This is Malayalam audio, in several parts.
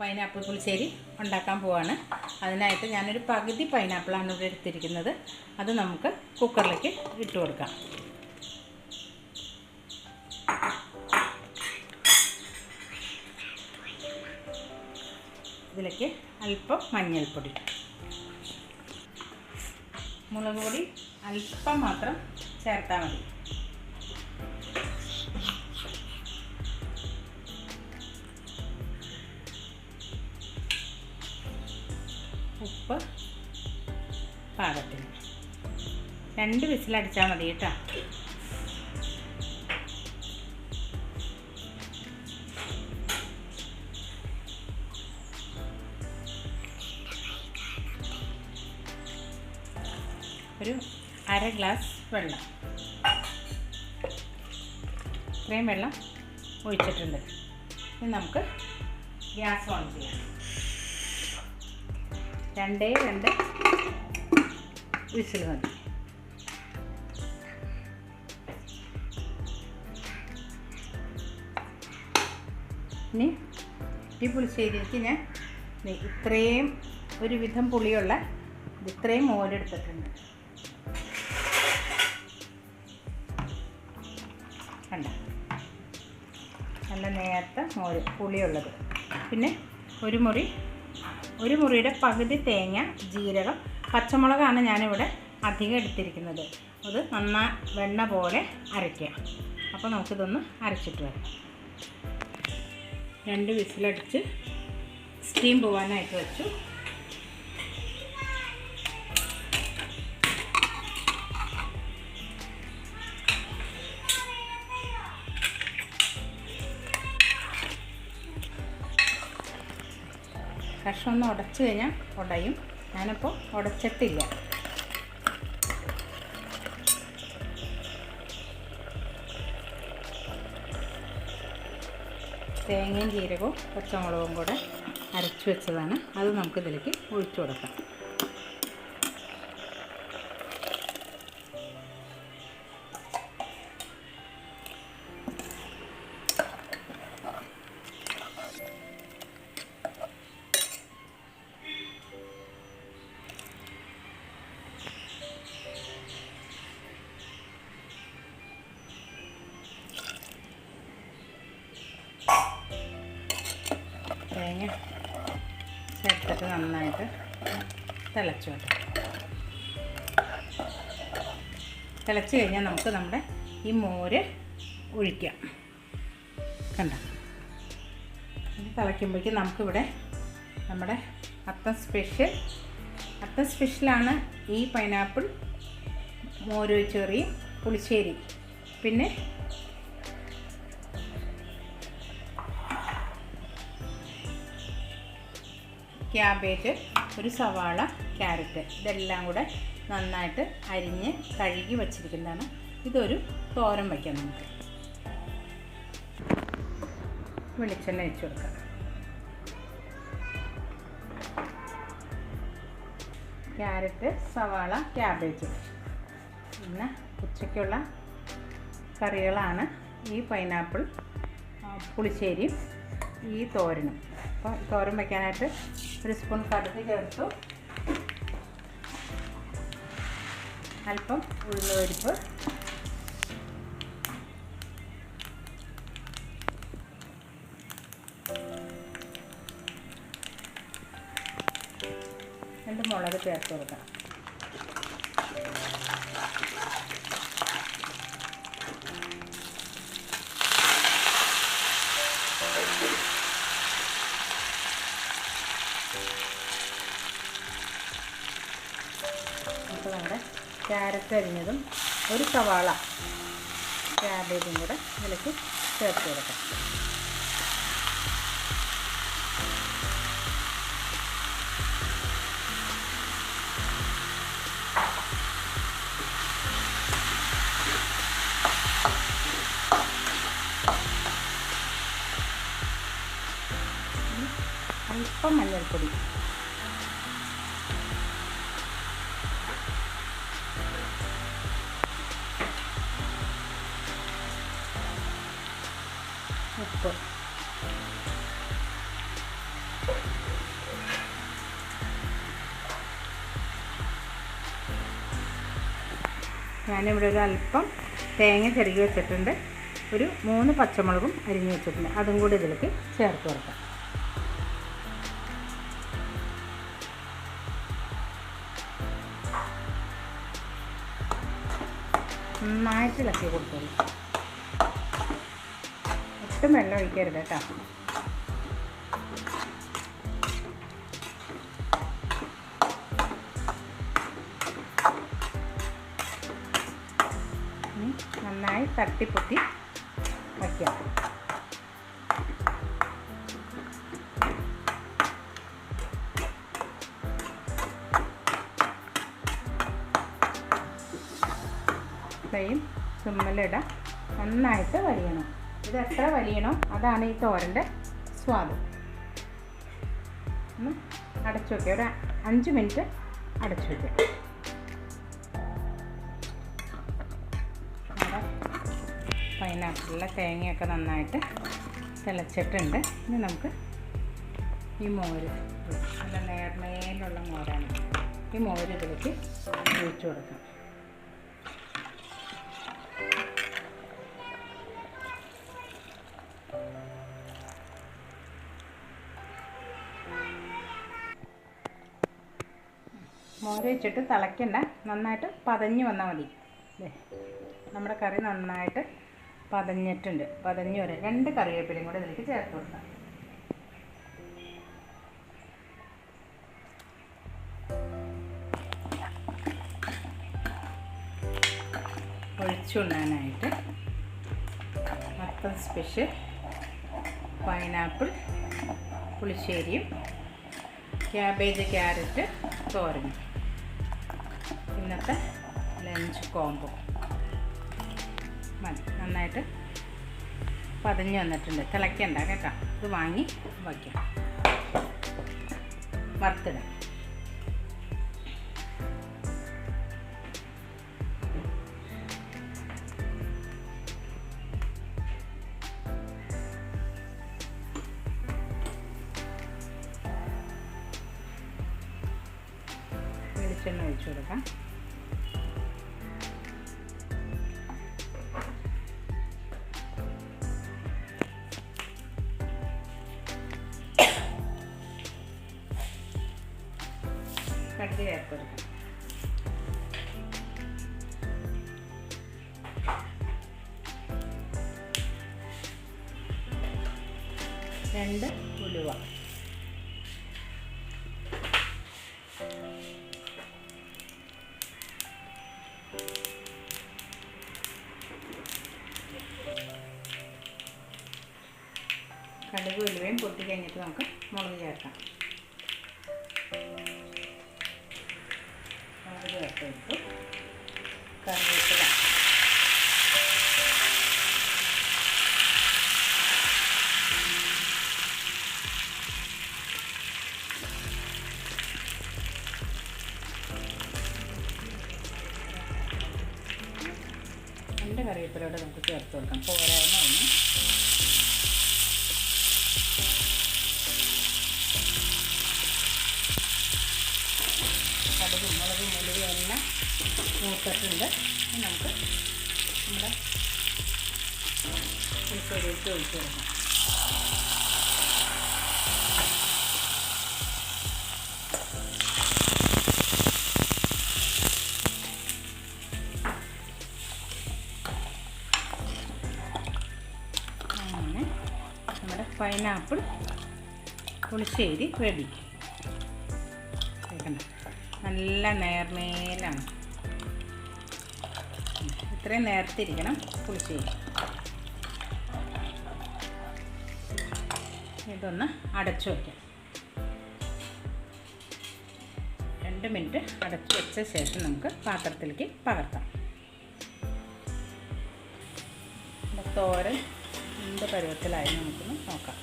പൈനാപ്പിൾ പുളിശ്ശേരി ഉണ്ടാക്കാൻ പോവാണ്. അതിനായിട്ട് ഞാനൊരു പകുതി പൈനാപ്പിളാണ് ഇവിടെ എടുത്തിരിക്കുന്നത്. അത് നമുക്ക് കുക്കറിലേക്ക് ഇട്ട് കൊടുക്കാം. ഇതിലേക്ക് അല്പം മഞ്ഞൾപ്പൊടി മുളക് പൊടി അല്പം മാത്രം ചേർത്താൽ മതി. രണ്ട് വിസിലടിച്ചാൽ മതി കേട്ടോ. ഒരു അര ഗ്ലാസ് വെള്ളം. ഇത്രയും വെള്ളം ഒഴിച്ചിട്ടുണ്ട്. ഇനി നമുക്ക് ഗ്യാസ് ഓൺ ചെയ്യാം. രണ്ടേ രണ്ട് വിസിൽ മതി. ഇനി ഈ പുളിശ്ശേരിക്ക് ഞാൻ ഇത്രയും ഒരു വിധം പുളിയുള്ള ഇത് ഇത്രയും മോരെടുത്തിട്ടുണ്ട് കണ്ട? നല്ല നേർത്ത മോര് പുളിയുള്ളത്. പിന്നെ ഒരു മുറി ഒരു മുറിയുടെ പകുതി തേങ്ങ ജീരകം പച്ചമുളകാണ് ഞാനിവിടെ അധികം എടുത്തിരിക്കുന്നത്. അത് നന്നാ വെണ്ണ പോലെ അരയ്ക്കുക. അപ്പോൾ നമുക്കിതൊന്ന് അരച്ചിട്ട് വരാം. രണ്ട് വിസിലടിച്ച് സ്റ്റീം പോകാനായിട്ട് വെച്ചു. കഷ്ണം ഒന്ന് ഉടച്ചു കഴിഞ്ഞാൽ ഉടയും. ഞാനപ്പോൾ ഉടച്ചിട്ടില്ല. തേങ്ങയും ജീരകവും പച്ചമുളകും കൂടെ അരച്ചു വെച്ചതാണ്. അത് നമുക്ക് ഇതിലേക്ക് ഒഴിച്ചു കൊടുക്കാം. തേങ്ങ ചേർത്തിട്ട് നന്നായിട്ട് തിളച്ചു കേട്ടോ. തിളച്ച് കഴിഞ്ഞാൽ നമുക്ക് നമ്മുടെ ഈ മോര് ഒഴിക്കാം. കണ്ട? തിളയ്ക്കുമ്പോഴേക്കും നമുക്കിവിടെ നമ്മുടെ അത്തം സ്പെഷ്യൽ അത്തം സ്പെഷ്യലാണ് ഈ പൈനാപ്പിൾ മോരൊഴിച്ചെറിയും പുളിശ്ശേരി. പിന്നെ ക്യാബേജ് ഒരു സവാള ക്യാരറ്റ് ഇതെല്ലാം കൂടെ നന്നായിട്ട് അരിഞ്ഞ് കഴുകി വച്ചിരിക്കുന്നതാണ്. ഇതൊരു തോരൻ വയ്ക്കാം നമുക്ക്. വെളിച്ചെണ്ണ വെച്ച് കൊടുക്കാം. ക്യാരറ്റ് സവാള ക്യാബേജ്. പിന്നെ ഉച്ചയ്ക്കുള്ള കറികളാണ് ഈ പൈനാപ്പിൾ പുളിശ്ശേരിയും ഈ തോരനും. അപ്പോൾ തോരൻ വയ്ക്കാനായിട്ട് ഒരു സ്പൂൺ കടുക് ചേർത്തു. അല്പം ഉഴുന്ന് പരിപ്പ്. രണ്ട് മുളക് ചേർത്ത് കൊടുക്കണം. ക്യാരറ്റ് ഒരു സവാള ക്യാബേജും കൂടെ ഇതിലേക്ക് ചേർത്ത് കൊടുക്കാം അല്പം മഞ്ഞൾപ്പൊടി. ഞാനിവിടെ ഒരു അല്പം തേങ്ങ ചിരകി വെച്ചിട്ടുണ്ട്. ഒരു മൂന്ന് പച്ചമുളകും അരിഞ്ഞ് വെച്ചിട്ടുണ്ട്. അതും കൂടി ഇതിലേക്ക് ചേർത്ത് കൊടുക്കാം. നന്നായിട്ട് ഇളക്കി കൊടുത്തോളൂ ഒട്ടും വെള്ളം ഒഴിക്കരുത് കേട്ടോ. തട്ടിപ്പൊത്തി വയ്ക്കാം. ഇത്രയും സിമ്മലിടാം നന്നായിട്ട് വലിയണം. ഇത് എത്ര വലിയണോ? അതാണ് ഈ തോരന്റെ സ്വാദ്. ഒന്ന് അടച്ചു വയ്ക്കുക ഒരു അഞ്ച് മിനിറ്റ് അടച്ചു വയ്ക്കുക പൈനാപ്പിളിലെ തേങ്ങയൊക്കെ നന്നായിട്ട് തിളച്ചിട്ടുണ്ട്. ഇനി നമുക്ക് ഈ മോര് നല്ല നേർമേലുള്ള മോരാണ്. ഈ മോര് ഇതിലേക്ക് ഒഴിച്ചു കൊടുക്കാം. മോര് വെച്ചിട്ട് തിളയ്ക്കണ്ട. നന്നായിട്ട് പതഞ്ഞ് വന്നാൽ മതി. അല്ലേ നമ്മുടെ കറി നന്നായിട്ട് പതഞ്ഞിട്ടുണ്ട്. പതഞ്ഞ് വരെ രണ്ട് കറിവേപ്പിലയും കൂടെ ഇതിലേക്ക് ചേർത്ത് കൊടുക്കാം. ഒഴിച്ചുണ്ണാനായിട്ട് മത്തൻ സ്പെഷ്യൽ പൈനാപ്പിൾ പുളിശ്ശേരിയും ക്യാബേജ് ക്യാരറ്റ് തോരനും. ഇന്നത്തെ ലഞ്ച് കോംബോ. മതി. നന്നായിട്ട് പതഞ്ഞ് വന്നിട്ടുണ്ട്. തിളയ്ക്കണ്ട കേട്ടോ. ഇത് വാങ്ങി വയ്ക്കാം. വറുത്തിടാം. കടുക് ചേർത്ത് കൊടുക്കാം രണ്ട് ഉലുവ. കടുക് ഉലുവയും പൊട്ടി കഴിഞ്ഞിട്ട് നമുക്ക് മുളക് ചേർക്കാം. കൊടുത്തു കറിവേപ്പില. രണ്ട് കറിവേപ്പിലയോടെ നമുക്ക് ചേർത്ത് കൊടുക്കാം പോരായ്മ ഒന്ന് മൂത്തിട്ടുണ്ട് ഇനി നമുക്ക് നമ്മുടെ പുളിശ്ശേരിക്ക് ഒഴിച്ച് കൊടുക്കാം പൈനാപ്പിൾ പുളിശ്ശേരി റെഡി നല്ല നേർമേലാണ് ഇത്രയും നേർത്തിരിക്കണം പുളിശ്ശേരി ഇതൊന്ന് അടച്ചു വയ്ക്കാം രണ്ട് മിനിറ്റ് അടച്ചു വെച്ച ശേഷം നമുക്ക് പാത്രത്തിലേക്ക് പകർത്താം. തോരൻ എന്ത് പരുവത്തിലായി നമുക്കൊന്ന് നോക്കാം.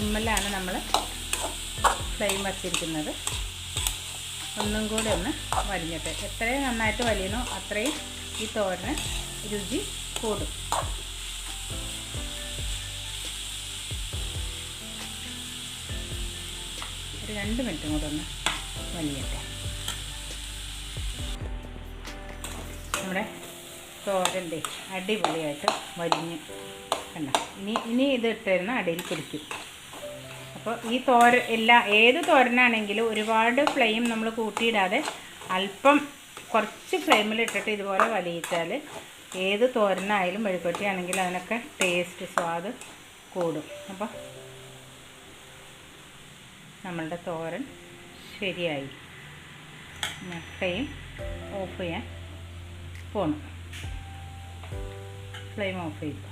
സിമ്മിലാണ് നമ്മൾ ഫ്ലെയിം വച്ചിരിക്കുന്നത്. ഒന്നും കൂടി ഒന്ന് വലിഞ്ഞിട്ട് എത്രയും നന്നായിട്ട് വലിയണോ അത്രയും ഈ തോരന് രുചി കൂടും. ഒരു രണ്ട് മിനിറ്റും കൂടെ ഒന്ന് വലിയട്ടെ നമ്മുടെ തോരന്റെ അടിപൊളിയായിട്ട് വലിഞ്ഞ് കണ്ട? ഇനി ഇനി ഇത് ഇട്ടിരുന്ന അടിയിൽ പിടിക്കും. അപ്പോൾ ഈ തോര എല്ലാ ഏത് തോരനാണെങ്കിലും ഒരുപാട് ഫ്ലെയിം നമ്മൾ കൂട്ടിയിടാതെ അല്പം കുറച്ച് ഫ്ലെയിമിൽ ഇട്ടിട്ട് ഇതുപോലെ വലിയിച്ചാൽ ഏത് തോരനായാലും മെഴുകുവരട്ടി ആണെങ്കിലും അതിനൊക്കെ ടേസ്റ്റ് സ്വാദ് കൂടും. അപ്പോൾ നമ്മളുടെ തോരൻ ശരിയായി. ഫ്ലെയിം ഓഫ് ചെയ്യാൻ പോണം. ഫ്ലെയിം ഓഫ് ചെയ്തു.